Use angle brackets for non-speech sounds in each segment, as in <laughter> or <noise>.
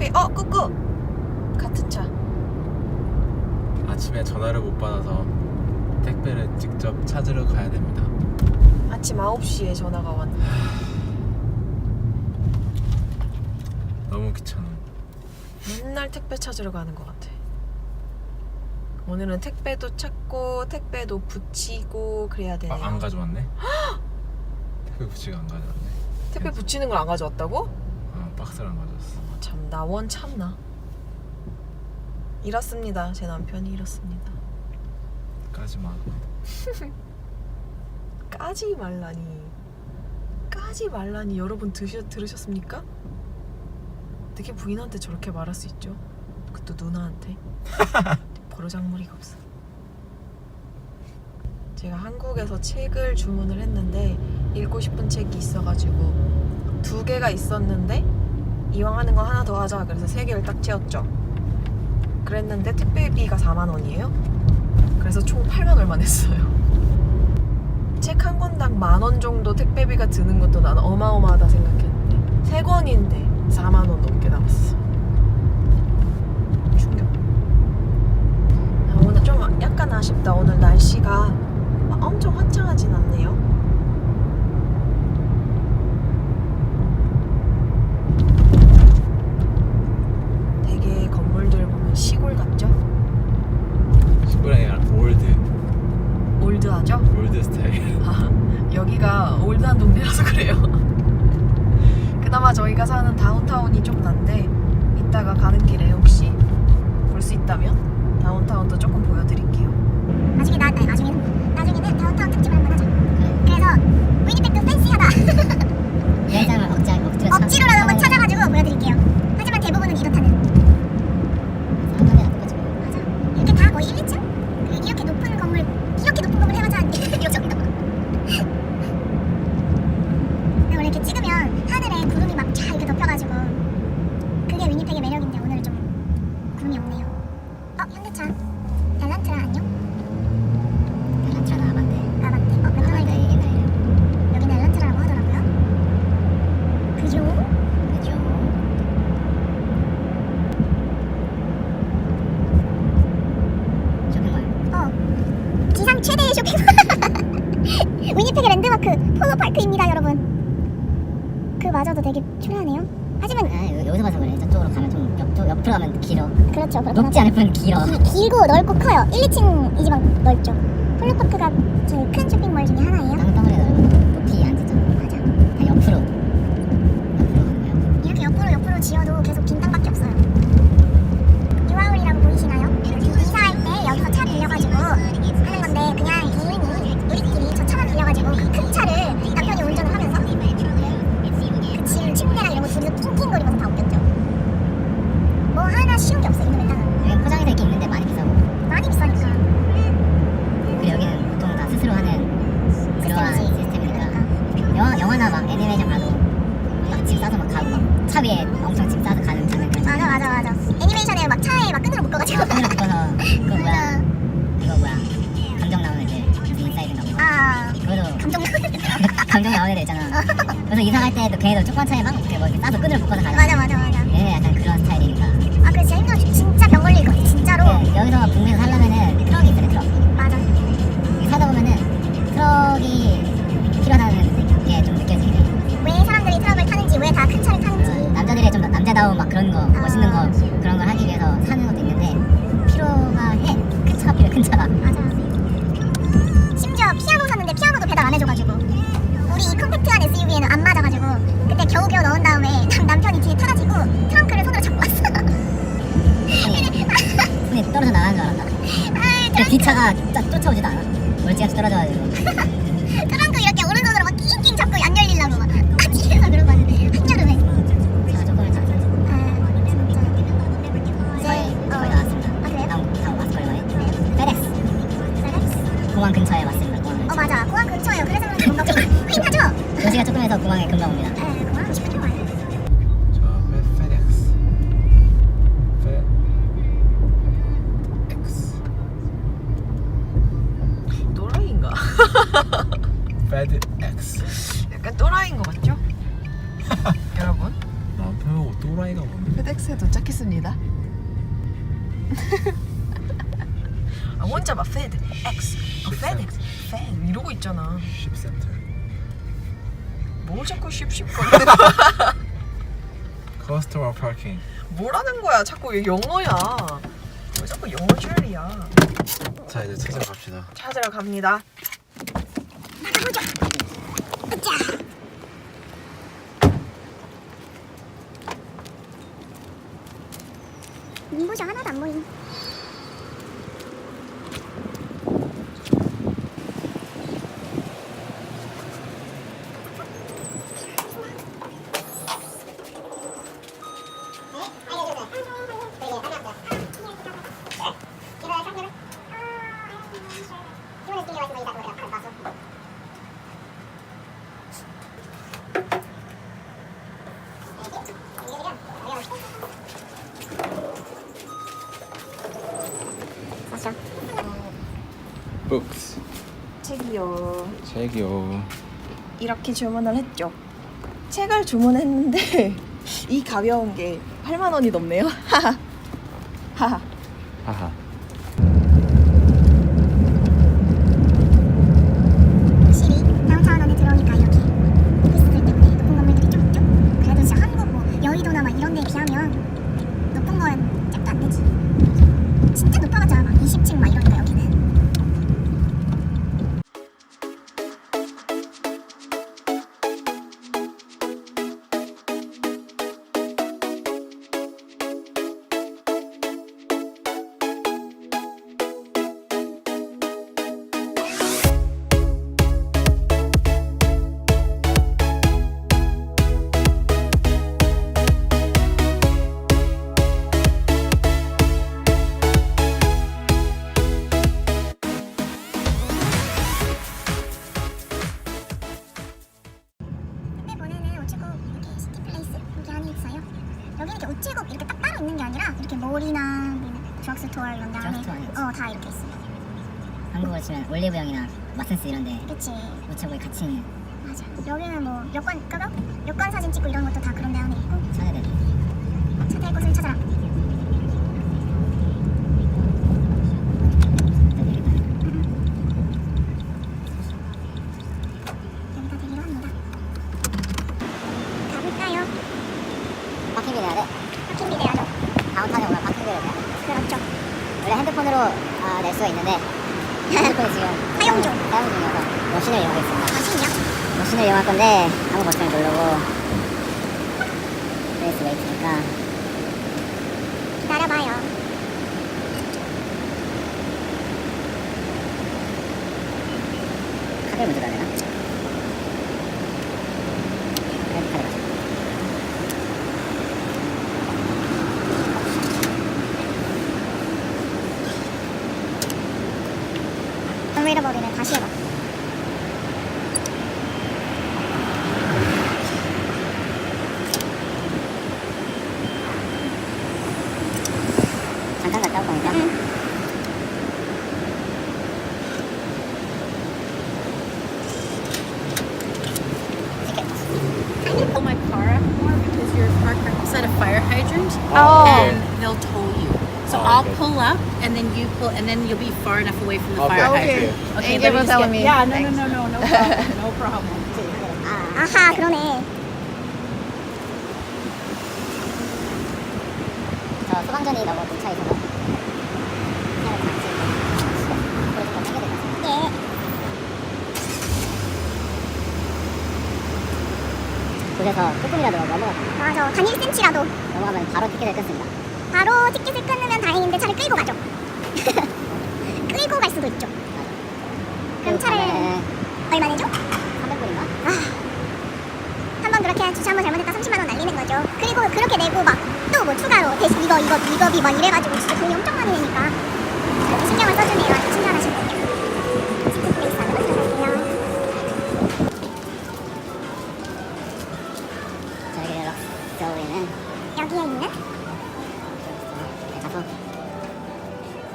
택배 어 꾸꾸 같은 차 아침에 전화를 못 받아서 택배를 직접 찾으러 가야 됩니다. 아침 9시에 전화가 왔는데 너무 귀찮아. 맨날 택배 찾으러 가는 것 같아 오늘은 택배도 찾고 택배도 붙이고 그래야 되네 아, 안 가져왔네. 택배 부지가 안 가져왔네. 택배 붙이는 걸 안 가져왔다고? 어, 박스를 안 가져왔어. 참 나원 참나. 이렇습니다. 제 남편이 이렇습니다. 까지 마. <laughs> 까지 말라니. 까지 말라니 여러분 드셔, 들으셨습니까? 어떻게 부인한테 저렇게 말할 수 있죠? 그것도 누나한테. <laughs> 버르장머리가 없어. 제가 한국에서 책을 주문을 했는데 읽고 싶은 책이 있어가지고 두 개가 있었는데 이왕 하는 거 하나 더 하자 그래서 세 개를 딱 채웠죠. 그랬는데 택배비가 4만 원이에요. 그래서 총 8만 얼마 냈어요. <laughs> 책 한 권당 만 원 정도 택배비가 드는 것도 나는 어마어마하다 생각했는데 세 권인데 4만 원 넘게 나왔어. 충격. 아, 오늘 좀 약간 아쉽다. 오늘 날씨가 막 엄청 화창하진 않네요. 되게 건물들 보면 시골 같죠? 시골이 아니라 올드. 올드하죠? 올드 스타일. 아, 여기가 올드한 동네라서 그래요. 그나마 저희가 사는 다운타운이 좀 난데 이따가 가는 길에 혹시 볼 수 있다면 다운타운도 조금 보여드릴게요. 나중에 나 아니, 나중에는 나중에는 다운타운 특집을 한번 하자. 그래서 위니백도 팬시하다. 여행사를 억지 억지로 억지로라도 한번 찾아가지고 보여드릴게요. 하지만 대부분은 이렇다는. 사람들이 똑같이 맞아. 이렇게 다 거의 1, 2층? 그 이렇게 높은 건물 이렇게 높은 건물 해봤자 한 이 정도. 근데 원래 이렇게 찍으면 하늘에 구름이 막 쫙 이렇게 덮여가지고 그게 위니펙의 매력인데 오늘은 좀 구름이 없네요. 어 현대차. 엘란트라 안녕? 란트라나 아반떼 아 맞네. 어 맥도날드. 아반떼 옛날 이름 여기는 엘란트라고 하더라고요. 그죠? 그죠 쇼핑몰 어. 지상 최대의 쇼핑몰. 위니펙의 랜드마크 폴로파크입니다, 여러분. 그 마저도 되게 초라하네요. 하지만 아 여- 여기서 봐서 그래 저쪽으로 가면 좀 옆, 저 옆으로 가면 길어 그렇죠, 그렇긴 높지 않을 뿐 길어 하죠. 길고 넓고 커요. 1, 2층이지만 넓죠. 폴로파크가 제일 큰 쇼핑몰 중에 하나예요. 땅덩어리 넓은 높이 앉았잖아 맞아. 다 옆으로 옆으로 가는 거야 이렇게 옆으로 옆으로 지어도 계속 빈 땅밖에 없어요. 유아울이라고 보이시나요? 이사할 때 여기서 차 빌려가지고 하는 건데 그냥 개인이 우리끼리 저 차만 빌려가지고 그 큰 차를 남편이 운전을 하면서 그 짐 침대랑 이런 거 둘이서 낑낑 이사 갈 때도 걔네도 조그만 차에 막 이렇게 뭐 이렇게 싸서 끈으로 묶어서 가잖아 맞아 맞아 맞아. 얘네 약간 그런 스타일이니까 아 그래 진짜 힘들어 진짜 병 걸릴 것 같아 진짜로. 그 여기서 북미에서 살려면은 트럭이 있어요 트럭 맞아. 여기 살다 보면은 트럭이 필요하다는 게 좀 느껴지긴 해 왜 사람들이 트럭을 타는지 왜 다 큰 차를 타는지 남자들의 좀 남자다운 막 그런 거 멋있는 거 그런 걸 하기 위해서 사는 것도 있는데 필요가 해. 큰 차가 필요해 큰 차가. 맞아 심지어 피아노 샀는데 피아노도 배달 안 해줘가지고 우리 이 컴팩트한 SUV에는 안 맞아가지고 그때 겨우겨우 넣은 다음에 남, 남편이 뒤에 타가지고 트렁크를 손으로 잡고 왔어 <laughs> 손이, 떨어져 나가는 줄 알았다. 그 뒤차가 쫓- 쫓아오지도 않아. 멀찌감치 떨어져가지고. <laughs> 트렁크 이렇게 오른손으로 막 낑낑 잡고 안 열리려고 막 아, 뒤에서 그러고 왔는데 한여름에 차가 조금 있다. 아 진짜 거의 이제 거의 나왔습니다. 아 그래요? 다음 다음 왔을 거예요. 페덱스 FedEx? 공항 근처에 왔습니다. 어. 맞아 공항 근처예요 그래서 그런지 뭔가 좀 휘하죠? 도시가 조금 해서 공항에 금방 옵니다. 에 공항 50분 와요 저 페- 페덱스. 페덱스. 또라이인가? 페덱스. 약간 또라이인 것 같죠? <laughs> 여러분 남편하고 또라이가 뭔데? 페덱스에 도착했습니다. Want job a Fed X FedEx Fed 이러고 있잖아. 쉽센터. 뭘 자꾸 거야? 커스터머 파킹. 뭐라는 거야? 자꾸 왜 영어야? 왜 자꾸 영어 줄이야? 자 이제 찾아갑시다. 찾으러 갑니다. 나가보죠. 으쌰. 민보자 하나도 안 보이네. 맞아. Books. 책이요. 책이요. 이렇게 주문을 했죠. 책을 주문했는데 <laughs> 이 가벼운 게 8만 원이 넘네요. <laughs> 하하. 하하. 하하. 마센스 이런데. 그치. 우체국에 같이. 있는 맞아. 여기는 뭐 여권 까봐? 여권 사진 찍고 이런 것도 다 그런 데 안에 있고. 차례들. 차탈 곳을 찾아라 여기다 대기로 합니다 가볼까요? 파킹비 내야 돼. 파킹비 내야죠 다운타운에 오면 파킹비를 내야 돼. 그렇죠 원래 핸드폰으로 아, 낼 수가 있는데 핸드폰이 지금 사용 중. 사용 중이어서 머신을 이용하겠습니다. 마신이요? 머신을 이용할 건데 아무 버튼을 누르고 페이스 웨이트니까 기다려봐요 카드를 넣어야 되나? 잃어버리네 다시 해봐 잠깐 갔다 올 거니까 pull my car up more because you're parked right beside a fire hydrant Oh. and they'll tow you. So Oh, I'll okay. pull up and then you pull and then you'll be far enough away from the Okay, fire okay. hydrant. Thank you let for just telling get- me. Yeah, no, no, no, no, no problem. No problem. 아하 그러네 저 소방전이 너무 뭉쳐 있어서 그냥 같이 앞으로 좀 당겨야 될것 같습니다. 예 그래서 조금이라도 넘어가 맞아 단 1cm라도 넘어가면 바로 티켓을 끊습니다. 바로 티켓을 끊으면 다행인데 차를 끌고 가죠. <laughs> 끌고 갈 수도 있죠. 그럼 차를 얼마 내죠? 300불인가? 한번 그렇게 주차 한번 잘못했다 30만 원 날리는 거죠. 그리고 그렇게 내고 막 또 뭐 추가로 대신 이거 이거 이거비 막 이래가지고 진짜 돈이 엄청 많이 내니까 이렇게 신경을 써주네요. 아주 친절하신 분이요. 럭스저우에는 여기에 있는 가서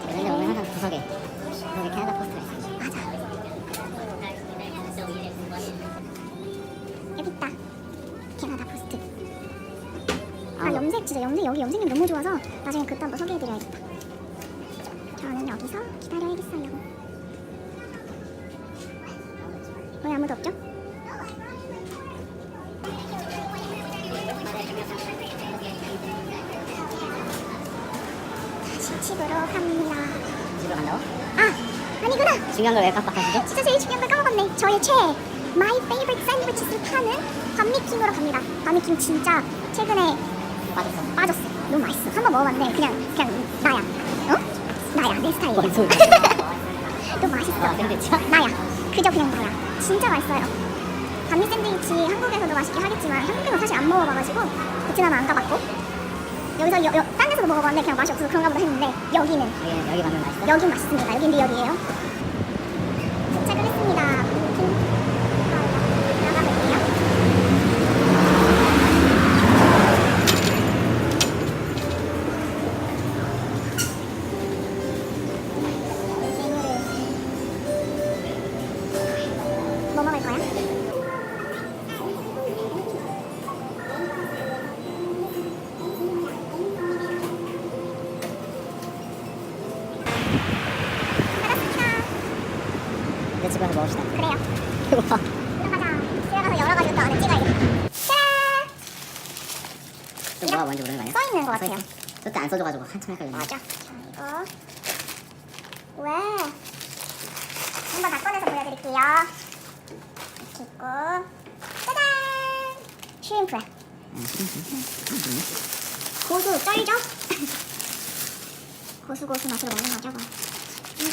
그런데 구석에 구석에 캐나다 포스트가. 맞아 여기 있다 캐나다 포스트 아 아, 염색 진짜 염색 여기 염색이 너무 좋아서 나중에 그때 한번 소개해드려야겠다 저는요 여기서 기다려야겠어요. 왜 아무도 없죠? 다시 집으로 갑니다. 집으로 간다고? 아, 아니구나. 중요한 걸 왜 깜빡하시죠? 진짜 제일 중요한 걸 까먹었네. 저의 최애 마이 페이버릿 샌드위치를 파는 밤미킹으로 갑니다. 밤미킹 진짜 최근에 빠졌어. 빠졌어. 너무 맛있어. 한번 먹어봤는데 그냥 그냥 나야. 어? 나야 내 스타일이야. 뭔 소리야? <laughs> 너무 맛있어. 와, 샌드위치야? 나야. 그저 그냥 나야. 진짜 맛있어요. 밤미 샌드위치 한국에서도 맛있긴 하겠지만 한국에서 사실 안 먹어봐가지고 베트남은 안 가봤고 여기서 여, 여, 먹어봤는데 그냥 맛이 없어서 그런가 보다 했는데 여기는 여기 여기 가면 맛있어. 여긴 맛있습니다. 여긴 리얼이에요. 가서 먹읍시다. 그래요. 배고파. 들어가자. 집에 가서 열어가지고 또 안에 찍어야겠다. 짜란! 또 뭐가 뭔지 모르는 거 아니야? 써 있는 것 같아요. 저때 안 써줘가지고 한참 헷갈렸네. 맞아. 자, 이거. 왜? 한번 다 꺼내서 보여드릴게요. 이렇게 있고. 짜잔! 슈림프. 음, 싫은데? 고수 쩔죠? <laughs> 고수 고수 맛으로 먹는 거죠.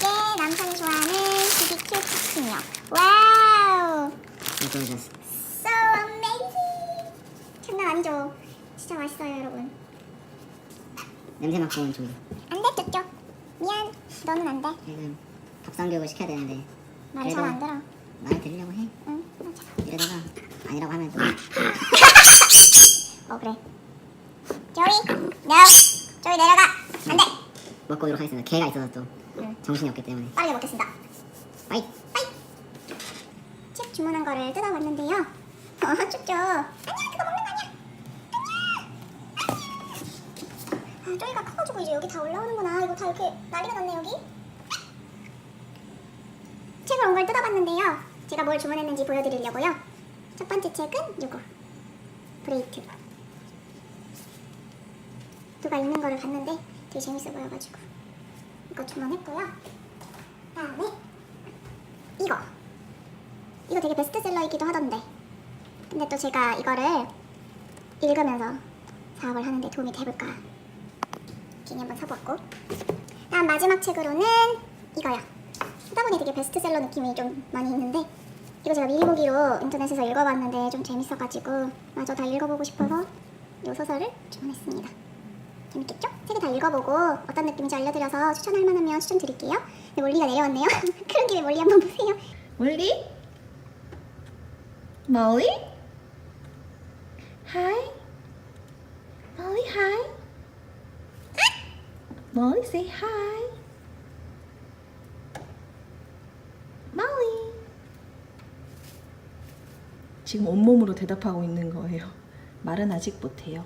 뭐. 이게 남편이 좋아하는 BBQ 치킨이요. 와우! 보여줬어. So amazing! 장난 아니죠? 진짜 맛있어요, 여러분. 냄새 맡고 온 종류. 안 돼, 쪽쪽. 미안. 너는 안 돼. 지금 밥상 교육을 시켜야 되는데 말을 잘안 들어. 말을 들으려고 해. 응, 맞아. 이러다가 아니라고 하면 또 어, 그래. 조이, no. 조이 내려가. 안 돼. 먹고 오도록 하겠습니다. 개가 있어서 또 응. 정신이 없기 때문에. 빠르게 먹겠습니다. 빠이. 책 주문한 거를 뜯어봤는데요. 어, 쭉쭉. 아니야, 그거 먹는 거 아니야. 아니야. 아, 쪼이가 커가지고 이제 여기 다 올라오는구나. 이거 다 이렇게 난리가 났네, 여기. 책을 온 걸 뜯어봤는데요. 제가 뭘 주문했는지 보여드리려고요. 첫 번째 책은 이거. 브레이트. 누가 읽는 거를 봤는데 되게 재밌어 보여가지고 이거 주문했고요. 다음에 이거. 이거 되게 베스트셀러이기도 하던데. 근데 또 제가 이거를 읽으면서 사업을 하는데 도움이 돼볼까 괜히 한번 사보았고. 다음 마지막 책으로는 이거요. 하다 보니 되게 베스트셀러 느낌이 좀 많이 있는데 이거 제가 미리 보기로 인터넷에서 읽어봤는데 좀 재밌어가지고 마저 다 읽어보고 싶어서 이 소설을 주문했습니다. 재밌겠죠? 세개다 읽어보고 어떤 느낌인지 알려드려서 추천할 만하면 추천드릴게요. 네, 몰리가 내려왔네요. <laughs> 그런 김에 몰리 한번 보세요. 몰리? 몰리? Hi? Molly, hi? Molly, say hi. Molly. 지금 온몸으로 대답하고 있는 거예요. 말은 아직 못해요.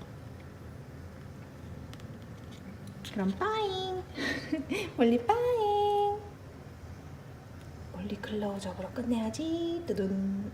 그럼 빠잉. <laughs> 몰리 빠잉. 멀리 클로즈업으로 끝내야지. 뜨든.